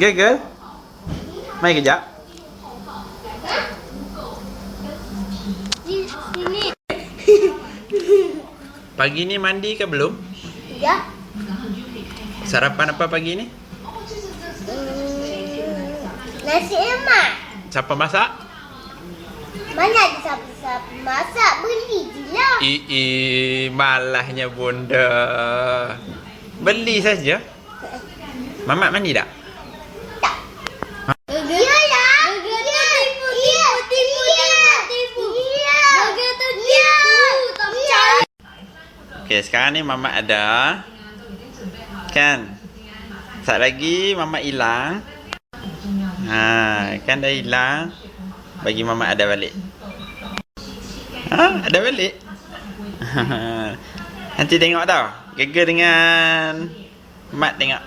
Gagal? Mai kejap. Di sini. Pagi ni mandi ke belum? Ya. Sarapan apa pagi ni? Hmm, nasi lemak. Siapa masak? Mana ada siapa-siapa masak? Beli je lah. I, i malahnya bunda. Beli saja. Mamat mandi tak? Tak. Iyalah. Burger tu tipu, tipu, tipu, tipu, tipu. Burger tu tipu. Tak percaya. Okey, sekarang ni mamat ada. Kan? Sat lagi mamat hilang. Ha, kan dah hilang. Bagi mamat ada balik. Ha, ada balik. Nanti tengok tau. Gegar dengan Mat tengok.